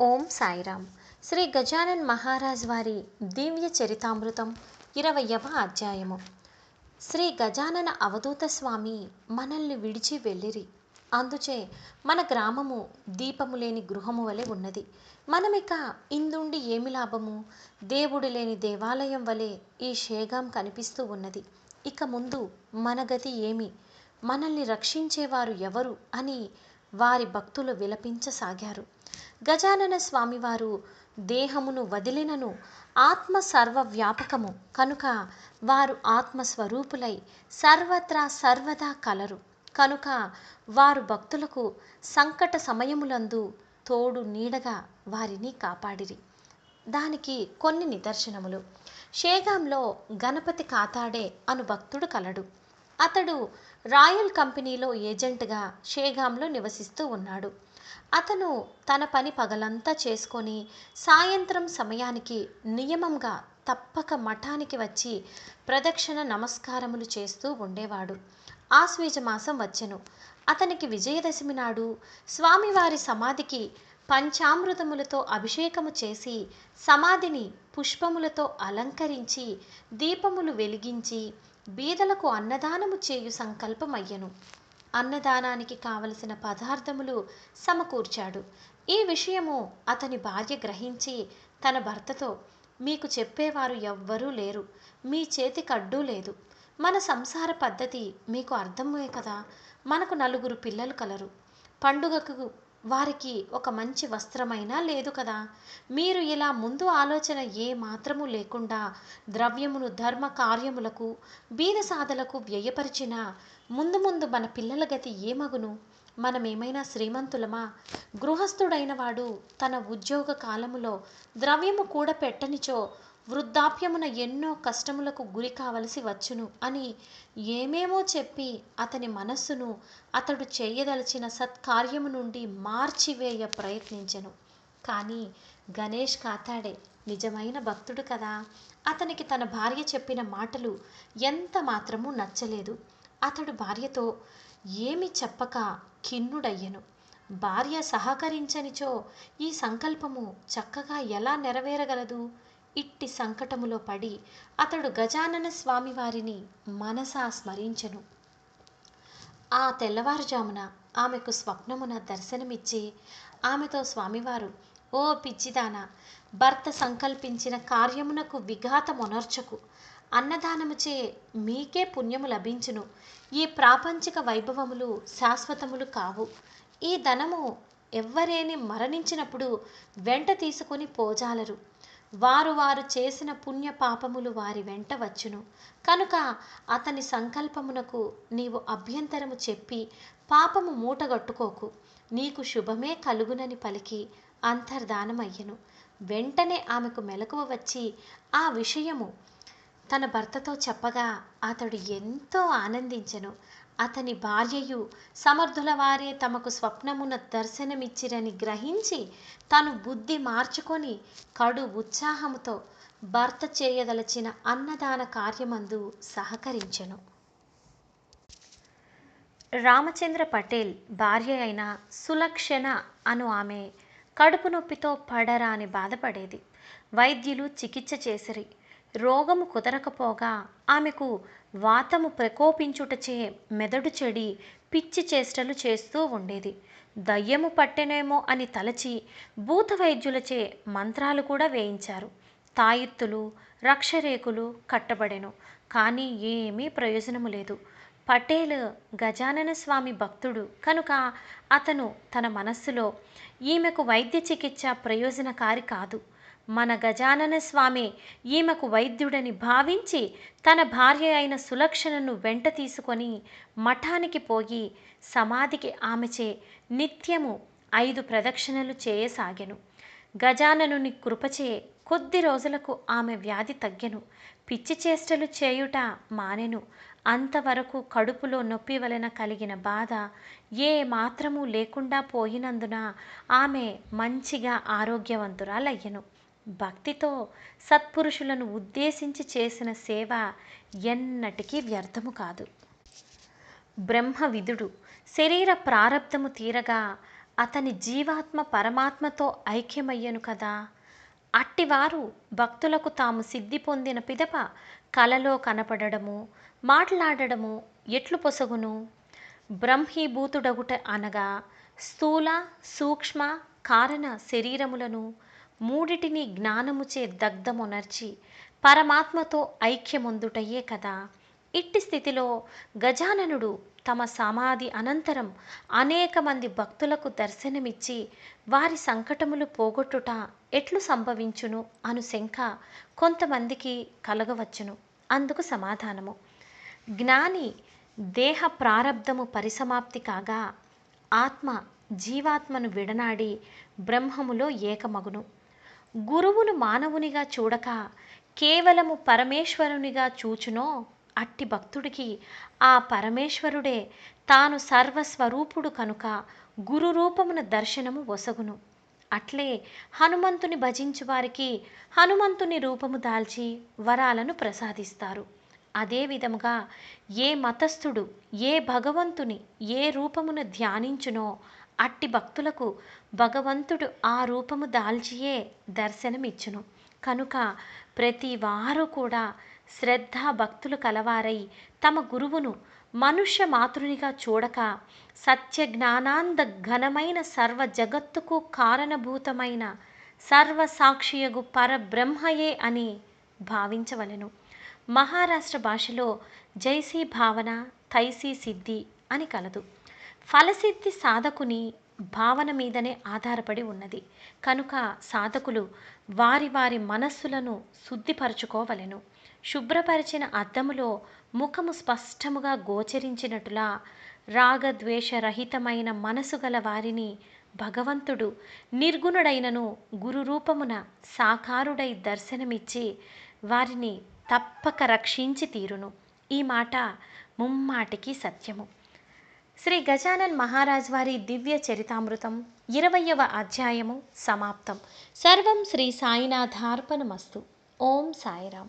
ఓం సాయిరామ్. శ్రీ గజానన్ మహారాజ్ వారి దివ్య చరితామృతం ఇరవయవ అధ్యాయము. శ్రీ గజానన అవధూత స్వామి మనల్ని విడిచి వెళ్ళిరి. అందుచే మన గ్రామము దీపము లేని గృహము వలె ఉన్నది. మనమిక ఇందుండి ఏమి లాభము? దేవుడు లేని దేవాలయం వలె ఈ షేగాం కనిపిస్తూ ఉన్నది. ఇక ముందు మన గతి ఏమి? మనల్ని రక్షించేవారు ఎవరు? అని వారి భక్తులు విలపించసాగారు. గజానన స్వామివారు దేహమును వదిలినను ఆత్మ సర్వవ్యాపకము. కనుక వారు ఆత్మస్వరూపులై సర్వత్రా సర్వదా కలరు. కనుక వారు భక్తులకు సంకట సమయములందు తోడు నీడగా వారిని కాపాడిరి. దానికి కొన్ని నిదర్శనములు. షేగాంలో గణపతి కాతాడే అను భక్తుడు కలడు. అతడు రాయల్ కంపెనీలో ఏజెంట్గా షేగాంలో నివసిస్తూ ఉన్నాడు. అతను తన పని పగలంతా చేసుకొని సాయంత్రం సమయానికి నియమంగా తప్పక మఠానికి వచ్చి ప్రదక్షిణ నమస్కారములు చేస్తూ ఉండేవాడు. ఆశ్వీజ మాసం వచ్చెను. అతనికి విజయదశమి నాడు స్వామివారి సమాధికి పంచామృతములతో అభిషేకము చేసి సమాధిని పుష్పములతో అలంకరించి దీపములు వెలిగించి బీదలకు అన్నదానము చేయు సంకల్పమయ్యను. అన్నదానానికి కావలసిన పదార్థములు సమకూర్చాడు. ఈ విషయము అతని భార్య గ్రహించి తన భర్తతో మీకు చెప్పేవారు ఎవ్వరూ లేరు. మీ చేతి కడ్డూ లేదు. మన సంసార పద్ధతి మీకు అర్థమే కదా? మనకు నలుగురు పిల్లలు కలరు. పండుగకు వారికి ఒక మంచి వస్త్రమైనా లేదు కదా. మీరు ఇలా ముందు ఆలోచన ఏ మాత్రము లేకుండా ద్రవ్యమును ధర్మ కార్యములకు బీద సాధలకు వ్యయపరిచిన ముందు ముందు మన పిల్లల గతి ఏమగును? మనమేమైనా శ్రీమంతులమా? గృహస్థుడైన వాడు తన ఉద్యోగ కాలములో ద్రవ్యము కూడా పెట్టనిచో వృద్ధాప్యమున ఎన్నో కష్టములకు గురి కావలసి వచ్చును అని ఏమేమో చెప్పి అతని మనస్సును అతడు చేయదలిచిన సత్కార్యము నుండి మార్చివేయ ప్రయత్నించెను. కానీ గణేష్ కాతాడే నిజమైన భక్తుడు కదా. అతనికి తన భార్య చెప్పిన మాటలు ఎంత మాత్రమూ నచ్చలేదు. అతడు భార్యతో ఏమి చెప్పక ఖిన్నుడయ్యను. భార్య సహకరించనిచో ఈ సంకల్పము చక్కగా ఎలా నెరవేరగలదు? ఇట్టి సంకటములో పడి అతడు గజానన స్వామివారిని మనసా స్మరించెను. ఆ తెల్లవారుజామున ఆమెకు స్వప్నమున దర్శనమిచ్చి ఆమెతో స్వామివారు ఓ పిచ్చిదాన భర్త సంకల్పించిన కార్యమునకు విఘాతమునర్చకు. అన్నదానముచే మీకే పుణ్యము లభించును. ఈ ప్రాపంచిక వైభవములు శాశ్వతములు కావు. ఈ ధనము ఎవ్వరేని మరణించినప్పుడు వెంట తీసుకొని పోజాలరు. వారు వారు చేసిన పుణ్య పాపములు వారి వెంట వచ్చును. కనుక అతని సంకల్పమునకు నీవు అభ్యంతరము చెప్పి పాపము మూటగట్టుకోకు. నీకు శుభమే కలుగునని పలికి అంతర్ధానమయ్యను. వెంటనే ఆమెకు మెలకువ వచ్చి ఆ విషయము తన భర్తతో చెప్పగా అతడు ఎంతో ఆనందించెను. అతని భార్యయు సమర్థుల వారే తమకు స్వప్నమున దర్శనమిచ్చిరని గ్రహించి తను బుద్ధి మార్చుకొని కడు ఉత్సాహముతో భర్త చేయదలచిన అన్నదాన కార్యమందు సహకరించెను. రామచంద్ర పటేల్ భార్య అయిన సులక్షణ అను ఆమె కడుపు నొప్పితో పడరా అని బాధపడేది. వైద్యులు చికిత్స చేసిరి. రోగము కుదరకపోగా ఆమెకు వాతము ప్రకోపించుటచే మెదడు చెడి పిచ్చి చేష్టలు చేస్తూ ఉండేది. దయ్యము పట్టెనేమో అని తలచి భూత వైద్యులచే మంత్రాలు కూడా వేయించారు. తాయిత్తులు రక్షరేకులు కట్టబడెను. కానీ ఏమీ ప్రయోజనము లేదు. పటేల్ గజానన స్వామి భక్తుడు కనుక అతను తన మనస్సులో ఈమెకు వైద్య చికిత్స ప్రయోజనకారి కాదు. మన గజానన స్వామి ఈమెకు వైద్యుడని భావించి తన భార్య అయిన సులక్షణను వెంట తీసుకొని మఠానికి పోయి సమాధికి ఆమెచే నిత్యము ఐదు ప్రదక్షిణలు చేయసాగెను. గజాననుని కృపచే కొద్ది రోజులకు ఆమె వ్యాధి తగ్గెను. పిచ్చి చేష్టలు చేయుట మానెను. అంతవరకు కడుపులో నొప్పి వలన కలిగిన బాధ ఏ మాత్రము లేకుండా పోయినందున ఆమె మంచిగా ఆరోగ్యవంతురాలయ్యను. భక్తితో సత్పురుషులను ఉద్దేశించి చేసిన సేవ ఎన్నటికీ వ్యర్థము కాదు. బ్రహ్మ విధుడు శరీర ప్రారబ్ధము తీరగా అతని జీవాత్మ పరమాత్మతో ఐక్యమయ్యను కదా. అట్టివారు భక్తులకు తాము సిద్ధి పొందిన పిదప కలలో కనపడడము మాట్లాడడము ఎట్లు పొసగును? బ్రహ్మీభూతుడగుట అనగా స్థూల సూక్ష్మ కారణ శరీరములను మూడిటిని జ్ఞానముచే దగ్ధమునర్చి పరమాత్మతో ఐక్యముందుటయే కదా. ఇట్టి స్థితిలో గజాననుడు తమ సమాధి అనంతరం అనేక మంది భక్తులకు దర్శనమిచ్చి వారి సంకటములు పోగొట్టుట ఎట్లు సంభవించును అను శంక కొంతమందికి కలగవచ్చును. అందుకు సమాధానము. జ్ఞాని దేహ ప్రారబ్ధము పరిసమాప్తి కాగా ఆత్మ జీవాత్మను విడనాడి బ్రహ్మములో ఏకమగును. గురువును మానవునిగా చూడక కేవలము పరమేశ్వరునిగా చూచునో అట్టి భక్తుడికి ఆ పరమేశ్వరుడే తాను సర్వస్వరూపుడు కనుక గురు రూపమున దర్శనము వసగును. అట్లే హనుమంతుని భజించు వారికి హనుమంతుని రూపము దాల్చి వరాలను ప్రసాదిస్తారు. అదే విధముగా ఏ మతస్థుడు ఏ భగవంతుని ఏ రూపమును ధ్యానించునో అట్టి భక్తులకు భగవంతుడు ఆ రూపము దాల్చియే దర్శనమిచ్చును. కనుక ప్రతి వారు కూడా శ్రద్ధా భక్తులు కలవారై తమ గురువును మనుష్య మాతృనిగా చూడక సత్య జ్ఞానాంద ఘనమైన సర్వ జగత్తుకు కారణభూతమైన సర్వసాక్షియగు పరబ్రహ్మయే అని భావించవలెను. మహారాష్ట్ర భాషలో జైసీ భావన తైసీ సిద్ధి అని కలదు. ఫలసిద్ధి సాధకుని భావన మీదనే ఆధారపడి ఉన్నది. కనుక సాధకులు వారి వారి మనస్సులను శుద్ధిపరచుకోవలెను. శుభ్రపరిచిన అద్దములో ముఖము స్పష్టముగా గోచరించినట్టులా రాగద్వేషరహితమైన మనసు గల వారిని భగవంతుడు నిర్గుణుడైనను గురు రూపమున సాకారుడై దర్శనమిచ్చి వారిని తప్పక రక్షించి తీరును. ఈ మాట ముమ్మాటికి సత్యము. శ్రీ గజానన్ మహారాజ్ వారి దివ్య చరితామృతం ఇరవయవ అధ్యాయము సమాప్తం. సర్వం శ్రీ సాయినాథార్పణమస్తు. ఓం సాయిరామ్.